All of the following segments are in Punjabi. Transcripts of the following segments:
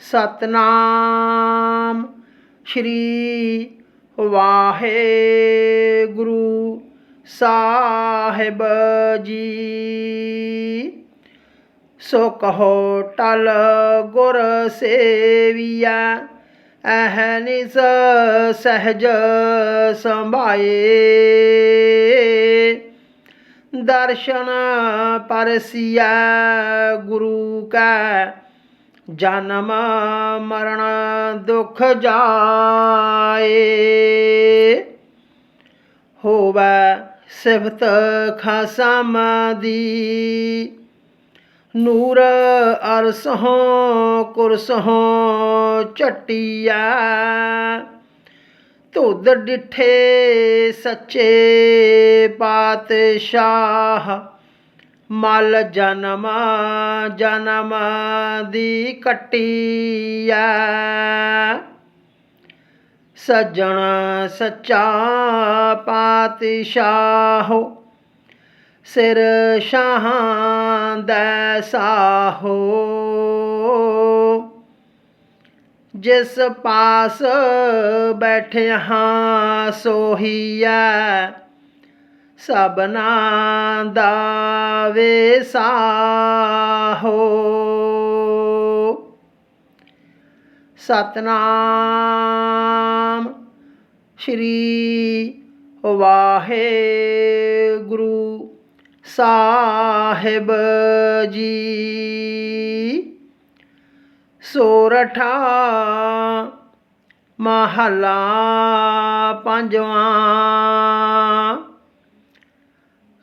ਸਤਨਾਮ ਸ਼੍ਰੀ ਵਾਹਿਗੁਰੂ ਸਾਹਿਬ ਜੀ। ਸੋ ਕਹੋ ਟਲ ਗੁਰ ਸੇਵੀਆ ਅਹਨਿਸ ਸਹਜ ਸੰਭਾਏ। ਦਰਸ਼ਨ ਪਰਸਿਆ ਗੁਰੂ ਕਾ ਜਨਮ ਮਰਨ ਦੁਖ ਜਾਏ। ਹੋਵੇ ਸਿਫਤ ਖਸਮ ਦੀ। ਨੂਰ ਅਰਸਹੋਂ, ਕੁਰਸਹੋਂ ਚਟਿਆ ਧੁੱਧ ਡਿਠੇ ਸੱਚੇ ਪਾਤਸ਼ਾਹ। ਮਲ ਜਨਮ ਜਨਮ ਦੀ ਕਟਿਆ ਸੱਜਣ ਸੱਚਾ ਪਾਤਸ਼ਾਹ, ਸਿਰ ਸ਼ਾਹਾਂ ਦਾ ਸਾਹੋ। ਜਿਸ ਪਾਸ ਬੈਠੇ ਹਾਂ ਸੋਹੀਐ ਸਭਨਾ ਦਾ ਵੇਸਾਹੋ ਸਤਨਾਮ ਸ਼੍ਰੀ ਵਾਹਿਗੁਰੂ ਸਾਹਿਬ ਜੀ। ਸੋਰਠਾ ਮਹਲਾ ਪੰਜਵਾਂ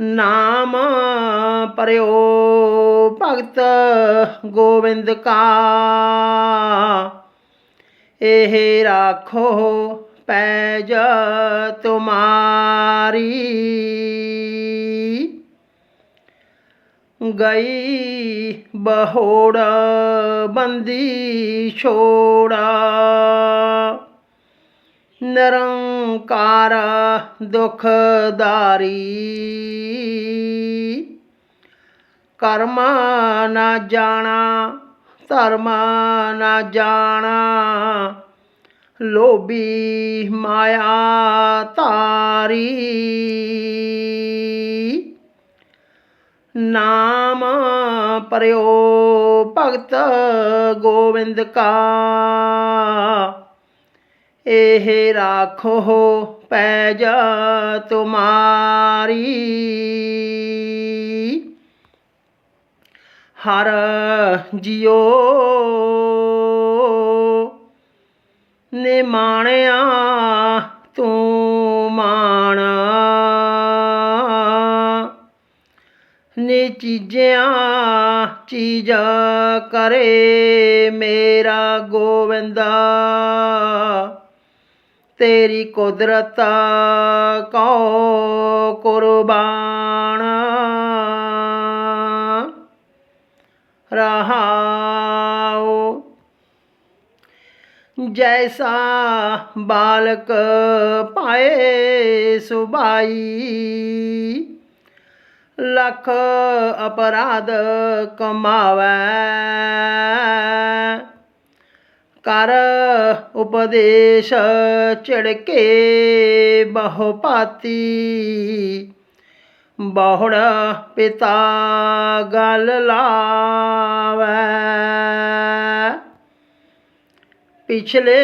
ਨਾਮ ਪਰਿਓ ਭਗਤ ਗੋਬਿੰਦ ਕਾ। ਇਹ ਰਾਖੋ ਪੈਜ ਤੁਮਾਰੀ। ਗਈ ਬਹੋੜ ਬੰਦੀ ਛੋੜਾ। ਨਰੰ ਨਿਰੰਕਾਰ ਦੁਖਦਾਰੀ। ਕਰਮ ਨਾ ਜਾਣਾ, ਧਰਮ ਨਾ ਜਾਣਾ, ਲੋਭੀ ਮਾਇਆ ਤਾਰੀ ਨਾਮ ਪਰਿਓ ਭਗਤ ਗੋਬਿੰਦ ਕਾ। ਇਹ ਰਾਖੋ ਪੈਜ ਤੁਮਾਰੀ। ਹਰ ਜਿਉ ਨੇ ਮਾਣਿਆ ਤੂੰ ਮਾਣ। ਨੇ ਚੀਜ਼ਿਆਂ ਚੀਜ਼ ਕਰੇ ਮੇਰਾ ਗੋਵਿੰਦਾ। ਤੇਰੀ ਕੁਦਰਤ ਕੋ ਕੁਰਬਾਨ। ਰਹਾਉ ਜੈਸਾ ਬਾਲਕ ਪਾਏ ਸੁਬਾਈ ਲੱਖ ਅਪਰਾਧ ਕਮਾਵੈ। ਕਰ ਉਪਦੇਸ਼ ਝੜਕੇ ਬਹੁ ਪਾਤੀ ਬਹੁੜ ਪਿਤਾ ਗਲ ਲਾਵੈ। ਪਿਛਲੇ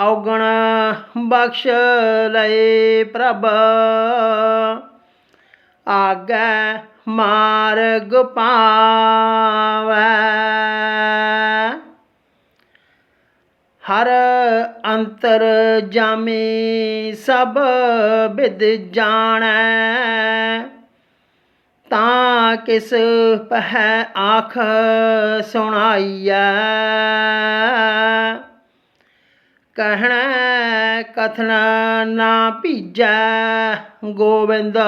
ਔਗਣ ਬਖਸ਼ ਲਏ ਪ੍ਰਭ। ਆਗੈ ਮਾਰਗ ਪਾਵੈ। ਹਰ ਅੰਤਰ ਜਾਮੇ ਸਭ ਬਿਦ ਜਾਣੈ। ਤਾਂ ਕਿਸ ਪਹਿ ਆਖ ਸੁਣਾਈਐ। ਕਹਿਣਾ ਕਥਨ ਨਾ ਭੀਜੈ ਗੋਬਿੰਦ।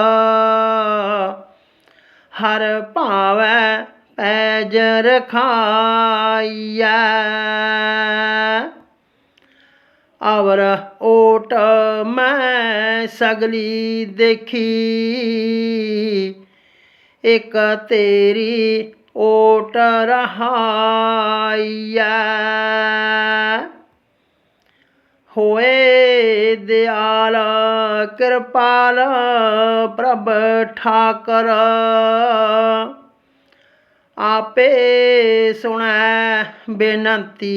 ਹਰ ਭਾਵੈ ਪੈਜ ਰਖਾਈਐ। ਅਵਰ ਓਟ ਮੈਂ ਸਗਲੀ ਦੇਖੀ। ਇਕ ਤੇਰੀ ਓਟ ਰਹਾਈਐ। ਹੋਏ ਦਿਆਲ, ਕਿਰਪਾਲ ਪ੍ਰਭ ਠਾਕਰ। ਆਪੇ ਸੁਣੈ ਬੇਨੰਤੀ।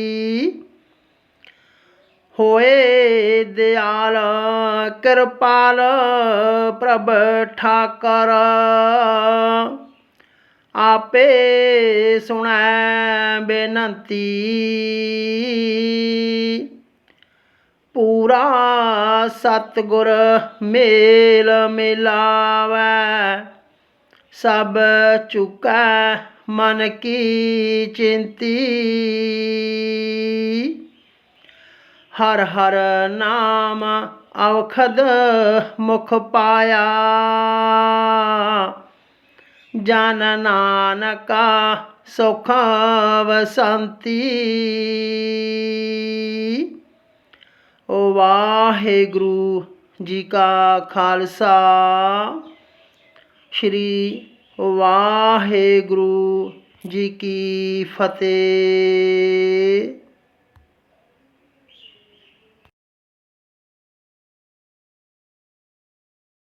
ਹੋਏ ਦਿਆਲ, ਕਿਰਪਾਲ ਪ੍ਰਭ ਠਾਕਰ। ਆਪੇ ਸੁਣੈ ਬੇਨਤੀ। ਪੂਰਾ ਸਤਿਗੁਰ ਮੇਲ ਮਿਲਾਵੈ, ਸਭ ਚੁਕੈ ਮਨ ਕੀ ਚਿੰਤੀ। ਹਰ ਹਰ ਨਾਮ ਔਖਦ ਮੁਖ ਪਾਇਆ। ਜਨ ਨਾਨਕਾ ਸੁਖ ਵਸੰਤੀ। ਓ ਵਾਹਿਗੁਰੂ ਜੀ ਕਾ ਖਾਲਸਾ। ਸ਼੍ਰੀ ਵਾਹਿਗੁਰੂ ਜੀ ਕੀ ਫਤਿਹ।